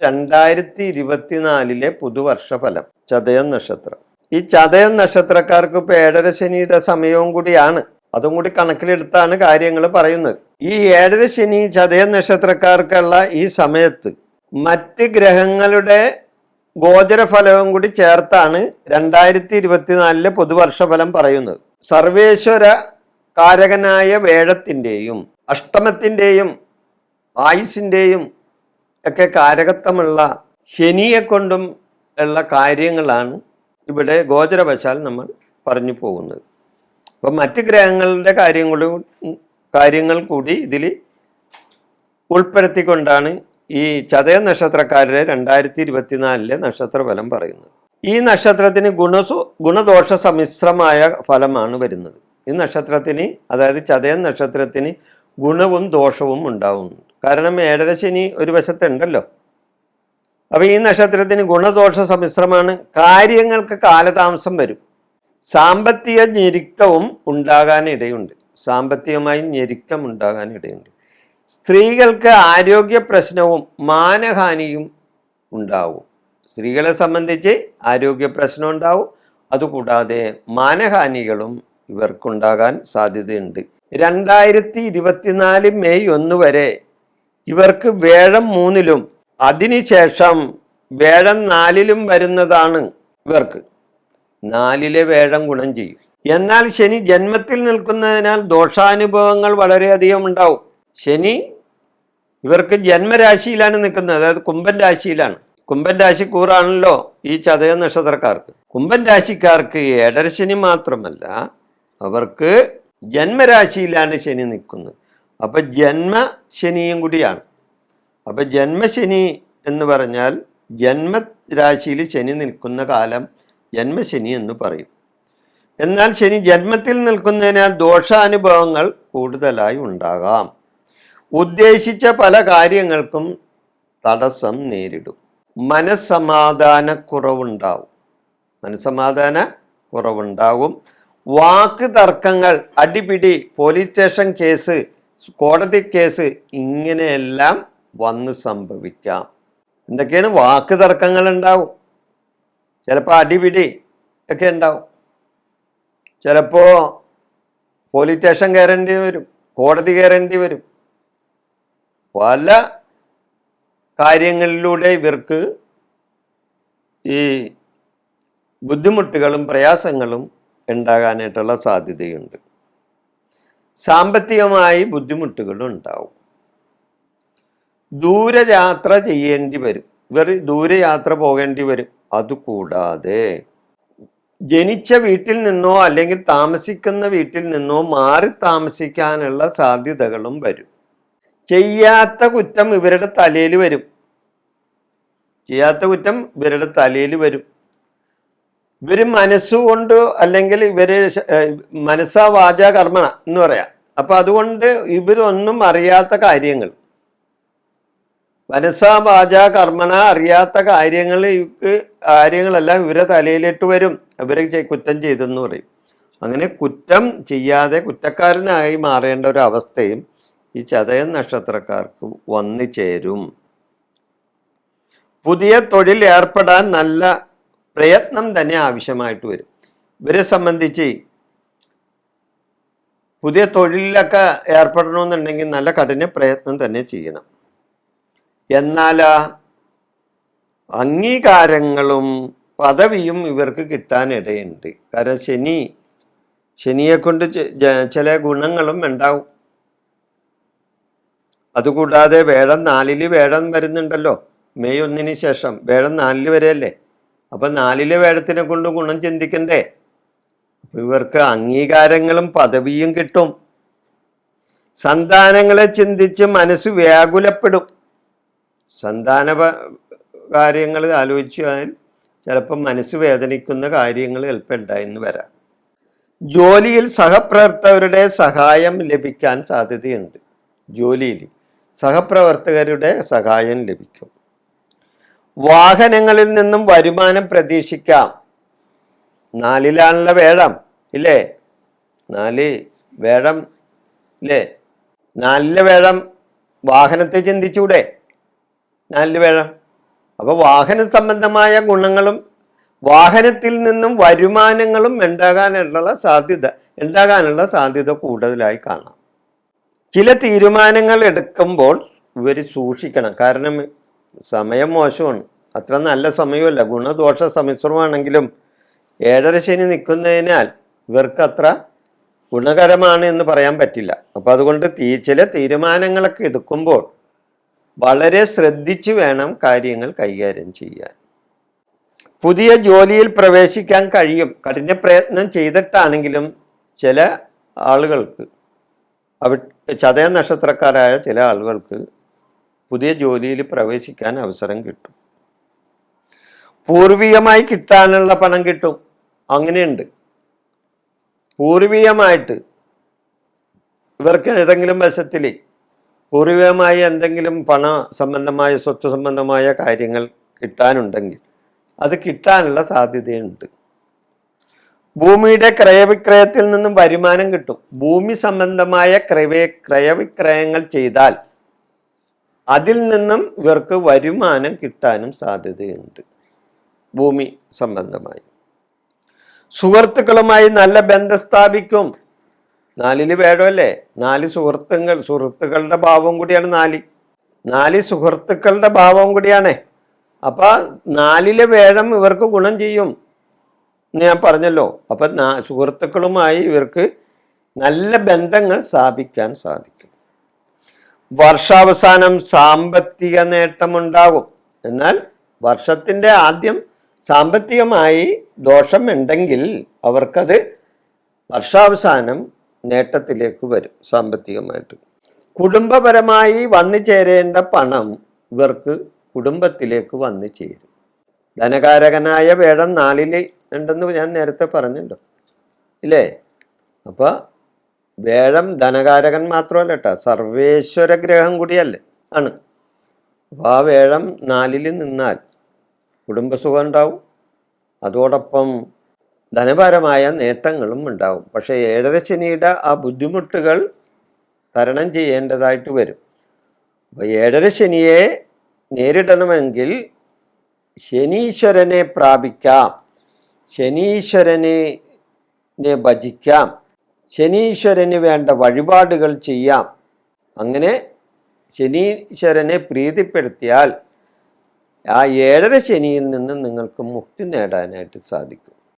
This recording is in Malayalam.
രണ്ടായിരത്തി ഇരുപത്തിനാലിലെ പുതുവർഷ ഫലം ചതയം നക്ഷത്രം. ഈ ചതയം നക്ഷത്രക്കാർക്ക് ഇപ്പൊ ഏഴര ശനിയുടെ സമയവും കൂടിയാണ്. അതും കൂടി കണക്കിലെടുത്താണ് കാര്യങ്ങൾ പറയുന്നത്. ഈ ഏഴര ശനി ചതയം നക്ഷത്രക്കാർക്കുള്ള ഈ സമയത്ത് മറ്റ് ഗ്രഹങ്ങളുടെ ഗോചരഫലവും കൂടി ചേർത്താണ് രണ്ടായിരത്തി ഇരുപത്തിനാലിലെ പുതുവർഷ ഫലം പറയുന്നത്. സർവേശ്വര കാരകനായ വേഴത്തിന്റെയും അഷ്ടമത്തിന്റെയും ആയുസിന്റെയും ഒക്കെ കാരകത്വമുള്ള ശനിയെ കൊണ്ടും ഉള്ള കാര്യങ്ങളാണ് ഇവിടെ ഗോചരവശാൽ നമ്മൾ പറഞ്ഞു പോകുന്നത്. അപ്പം മറ്റ് ഗ്രഹങ്ങളുടെ കാര്യങ്ങളും കാര്യങ്ങൾ കൂടി ഇതിൽ ഉൾപ്പെടുത്തിക്കൊണ്ടാണ് ഈ ചതയ നക്ഷത്രക്കാരുടെ രണ്ടായിരത്തി ഇരുപത്തിനാലിലെ നക്ഷത്രഫലം പറയുന്നത്. ഈ നക്ഷത്രത്തിന് ഗുണസു ഗുണദോഷ സമ്മിശ്രമായ ഫലമാണ് വരുന്നത്. ഈ നക്ഷത്രത്തിന് അതായത് ചതയ നക്ഷത്രത്തിന് ഗുണവും ദോഷവും ഉണ്ടാവുന്നുണ്ട് കാരണം ഏഴര ശനി ഒരു വശത്തുണ്ടല്ലോ. അപ്പൊ ഈ നക്ഷത്രത്തിന് ഗുണദോഷ സമ്മിശ്രമാണ്. കാര്യങ്ങൾക്ക് കാലതാമസം വരും. സാമ്പത്തിക ഞെരുക്കവും ഉണ്ടാകാനിടയുണ്ട് സാമ്പത്തികമായി ഞെരുക്കം ഉണ്ടാകാനിടയുണ്ട് സ്ത്രീകൾക്ക് ആരോഗ്യ പ്രശ്നവും മാനഹാനിയും ഉണ്ടാവും. സ്ത്രീകളെ സംബന്ധിച്ച് ആരോഗ്യ പ്രശ്നം ഉണ്ടാവും. അതുകൂടാതെ മാനഹാനികളും ഇവർക്കുണ്ടാകാൻ സാധ്യതയുണ്ട്. രണ്ടായിരത്തി ഇരുപത്തിനാല് മെയ് ഒന്ന് വരെ ഇവർക്ക് വേഴം മൂന്നിലും അതിനുശേഷം വേഴം നാലിലും വരുന്നതാണ് ഇവർക്ക്. നാലിലെ വേഴം ഗുണം ചെയ്യും. എന്നാൽ ശനി ജന്മത്തിൽ നിൽക്കുന്നതിനാൽ ദോഷാനുഭവങ്ങൾ വളരെയധികം ഉണ്ടാവും. ശനി ഇവർക്ക് ജന്മരാശിയിലാണ് നിൽക്കുന്നത്. അതായത് കുംഭൻ രാശിയിലാണ്. കുംഭൻ രാശി കൂറാണല്ലോ ഈ ചതയ നക്ഷത്രക്കാർക്ക്. കുംഭൻ രാശിക്കാർക്ക് ഏടരശനി മാത്രമല്ല അവർക്ക് ജന്മരാശിയിലാണ് ശനി നിൽക്കുന്നത്. അപ്പം ജന്മശനിയും കൂടിയാണ്. അപ്പം ജന്മശനി എന്ന് പറഞ്ഞാൽ ജന്മരാശിയിൽ ശനി നിൽക്കുന്ന കാലം ജന്മശനി എന്ന് പറയും. എന്നാൽ ശനി ജന്മത്തിൽ നിൽക്കുന്നതിനാൽ ദോഷാനുഭവങ്ങൾ കൂടുതലായി ഉണ്ടാകാം. ഉദ്ദേശിച്ച പല കാര്യങ്ങൾക്കും തടസ്സം നേരിടും. മനസ്സമാധാനക്കുറവുണ്ടാവും. മനസ്സമാധാന കുറവുണ്ടാവും വാക്ക് തർക്കങ്ങൾ അടിപിടി പോലീസ് സ്റ്റേഷൻ കേസ് കോടതി കേസ് ഇങ്ങനെയെല്ലാം വന്ന് സംഭവിക്കാം. എന്തൊക്കെയാണ്? വാക്ക് തർക്കങ്ങൾ ഉണ്ടാവും. ചിലപ്പോൾ അടിപിടി ഒക്കെ ഉണ്ടാവും. ചിലപ്പോൾ പോലീസ് സ്റ്റേഷൻ കയറേണ്ടി വരും കോടതി കയറേണ്ടി വരും. പല കാര്യങ്ങളിലൂടെ ഇവർക്ക് ഈ ബുദ്ധിമുട്ടുകളും പ്രയാസങ്ങളും ഉണ്ടാകാനായിട്ടുള്ള സാധ്യതയുണ്ട്. സാമ്പത്തികമായി ബുദ്ധിമുട്ടുകളും ഉണ്ടാവും ദൂരയാത്ര ചെയ്യേണ്ടി വരും. ഇവർ ദൂരയാത്ര പോകേണ്ടി വരും. അതുകൂടാതെ ജനിച്ച വീട്ടിൽ നിന്നോ അല്ലെങ്കിൽ താമസിക്കുന്ന വീട്ടിൽ നിന്നോ മാറി താമസിക്കാനുള്ള സാധ്യതകളും വരും. ചെയ്യാത്ത കുറ്റം ഇവരുടെ തലയിൽ വരും. ചെയ്യാത്ത കുറ്റം ഇവരുടെ തലയിൽ വരും. ഇവർ മനസ്സുകൊണ്ട് അല്ലെങ്കിൽ ഇവർ മനസ്സാ വാച കർമ്മണ എന്ന് പറയാ. അപ്പൊ അതുകൊണ്ട് ഇവരൊന്നും അറിയാത്ത കാര്യങ്ങൾ. മനസ്സാ വാച കർമ്മണ അറിയാത്ത കാര്യങ്ങൾ ഇവർക്ക് കാര്യങ്ങളെല്ലാം ഇവരെ തലയിലിട്ട് വരും. ഇവരെ കുറ്റം ചെയ്തെന്ന് പറയും. അങ്ങനെ കുറ്റം ചെയ്യാതെ കുറ്റക്കാരനായി മാറേണ്ട ഒരു അവസ്ഥയും ഈ ചതയ നക്ഷത്രക്കാർക്ക് വന്നു ചേരും. പുതിയ തൊഴിൽ ഏർപ്പെടാൻ നല്ല പ്രയത്നം തന്നെ ആവശ്യമായിട്ട് വരും. ഇവരെ സംബന്ധിച്ച് പുതിയ തൊഴിലിലൊക്കെ ഏർപ്പെടണമെന്നുണ്ടെങ്കിൽ നല്ല കഠിന പ്രയത്നം തന്നെ ചെയ്യണം. എന്നാൽ അംഗീകാരങ്ങളും പദവിയും ഇവർക്ക് കിട്ടാനിടയുണ്ട്. കാരണം ശനി ശനിയെ കൊണ്ട് ചില ഗുണങ്ങളും ഉണ്ടാവും. അതുകൂടാതെ വേഴം നാലിൽ വേഴം വരുന്നുണ്ടല്ലോ. മെയ് ഒന്നിന് ശേഷം. വേഴം നാലിൽ വരെയല്ലേ? അപ്പൊ നാലിലെ വേഴത്തിനെ കൊണ്ട് ഗുണം ചിന്തിക്കണ്ടേ? ഇവർക്ക് അംഗീകാരങ്ങളും പദവിയും കിട്ടും. സന്താനങ്ങളെ ചിന്തിച്ച് മനസ്സ് വ്യാകുലപ്പെടും. സന്താന കാര്യങ്ങൾ ആലോചിച്ചാൽ ചിലപ്പോൾ മനസ്സ് വേദനിക്കുന്ന കാര്യങ്ങൾ ചിലപ്പോൾ ഉണ്ടായെന്ന് വരാം. ജോലിയിൽ സഹപ്രവർത്തകരുടെ സഹായം ലഭിക്കാൻ സാധ്യതയുണ്ട്. ജോലിയിൽ സഹപ്രവർത്തകരുടെ സഹായം ലഭിക്കും. വാഹനങ്ങളിൽ നിന്നും വരുമാനം പ്രതീക്ഷിക്കാം. നാലിലാണല്ലോ വേഴം ഇല്ലേ? നാല് വേഴം ഇല്ലേ? നാലിലെ വേഴം വാഹനത്തെ ചിന്തിച്ചൂടെ? നാലിൽ വേഴം അപ്പോൾ വാഹന സംബന്ധമായ ഗുണങ്ങളും വാഹനത്തിൽ നിന്നും വരുമാനങ്ങളും ഉണ്ടാകാനുള്ള സാധ്യത ഉണ്ടാകാനുള്ള സാധ്യത കൂടുതലായി കാണാം. ചില തീരുമാനങ്ങൾ എടുക്കുമ്പോൾ ഇവർ സൂക്ഷിക്കണം. കാരണം സമയം മോശമാണ്. അത്ര നല്ല സമയമല്ല. ഗുണദോഷ സമ്മിശ്രമാണെങ്കിലും ഏഴര ശനി നിൽക്കുന്നതിനാൽ ഇവർക്ക് അത്ര ഗുണകരമാണ് എന്ന് പറയാൻ പറ്റില്ല. അപ്പോൾ അതുകൊണ്ട് തീ ചില തീരുമാനങ്ങളൊക്കെ എടുക്കുമ്പോൾ വളരെ ശ്രദ്ധിച്ച് വേണം കാര്യങ്ങൾ കൈകാര്യം ചെയ്യാൻ. പുതിയ ജോലിയിൽ പ്രവേശിക്കാൻ കഴിയും. കഠിന പ്രയത്നം ചെയ്തിട്ടാണെങ്കിലും ചില ആളുകൾക്ക് അവ ചതയ നക്ഷത്രക്കാരായ ചില ആളുകൾക്ക് പുതിയ ജോലിയിൽ പ്രവേശിക്കാൻ അവസരം കിട്ടും. പൂർവികമായി കിട്ടാനുള്ള പണം കിട്ടും. അങ്ങനെയുണ്ട്. പൂർവികമായിട്ട് ഇവർക്ക് ഏതെങ്കിലും വശത്തിൽ പൂർവികമായി എന്തെങ്കിലും പണ സംബന്ധമായ സ്വത്ത് സംബന്ധമായ കാര്യങ്ങൾ കിട്ടാനുണ്ടെങ്കിൽ അത് കിട്ടാനുള്ള സാധ്യതയുണ്ട്. ഭൂമിയുടെ ക്രയവിക്രയത്തിൽ നിന്നും വരുമാനം കിട്ടും. ഭൂമി സംബന്ധമായ ക്രയ ക്രയവിക്രയങ്ങൾ ചെയ്താൽ അതിൽ നിന്നും ഇവർക്ക് വരുമാനം കിട്ടാനും സാധ്യതയുണ്ട്. ഭൂമി സംബന്ധമായി. സുഹൃത്തുക്കളുമായി നല്ല ബന്ധം സ്ഥാപിക്കും. നാലിൽ വേടമല്ലേ നാല് സുഹൃത്തുക്കൾ സുഹൃത്തുക്കളുടെ ഭാവം കൂടിയാണ് നാല്. നാല് സുഹൃത്തുക്കളുടെ ഭാവം കൂടിയാണ്. അപ്പൊ നാലിലെ വേഴം ഇവർക്ക് ഗുണം ചെയ്യും. എന്ന് ഞാൻ പറഞ്ഞല്ലോ. അപ്പൊ സുഹൃത്തുക്കളുമായി ഇവർക്ക് നല്ല ബന്ധങ്ങൾ സ്ഥാപിക്കാൻ സാധിക്കും. വർഷാവസാനം സാമ്പത്തിക നേട്ടമുണ്ടാകും. എന്നാൽ വർഷത്തിന്റെ ആദ്യം സാമ്പത്തികമായി ദോഷം ഉണ്ടെങ്കിൽ അവർക്കത് വർഷാവസാനം നേട്ടത്തിലേക്ക് വരും സാമ്പത്തികമായിട്ട്. കുടുംബപരമായി വന്നു ചേരേണ്ട പണം ഇവർക്ക് കുടുംബത്തിലേക്ക് വന്നു ചേരും. ധനകാരകനായ വേടം നാലിൽ ഉണ്ടെന്ന് ഞാൻ നേരത്തെ പറഞ്ഞല്ലോ. ഇല്ലേ? അപ്പോൾ വേഴം ധനകാരകൻ മാത്രമല്ല കേട്ടോ സർവേശ്വര ഗ്രഹം കൂടിയല്ലേ ആണ്. അപ്പോൾ ആ വേഴം നാലിൽ നിന്നാൽ കുടുംബസുഖം ഉണ്ടാവും. അതോടൊപ്പം ധനപരമായ നേട്ടങ്ങളും ഉണ്ടാവും. പക്ഷേ ഏഴര ശനിയുടെ ആ ബുദ്ധിമുട്ടുകൾ തരണം ചെയ്യേണ്ടതായിട്ട് വരും. അപ്പോൾ ഏഴര ശനിയെ നേരിടണമെങ്കിൽ ശനീശ്വരനെ പ്രാപിക്കാം. ശനീശ്വരനെ ഭജിക്കാം. ശനീശ്വരന് വേണ്ട വഴിപാടുകൾ ചെയ്യാം. അങ്ങനെ ശനീശ്വരനെ പ്രീതിപ്പെടുത്തിയാൽ ആ ഏഴര ശനിയിൽ നിന്ന് നിങ്ങൾക്ക് മുക്തി നേടാനായിട്ട് സാധിക്കും.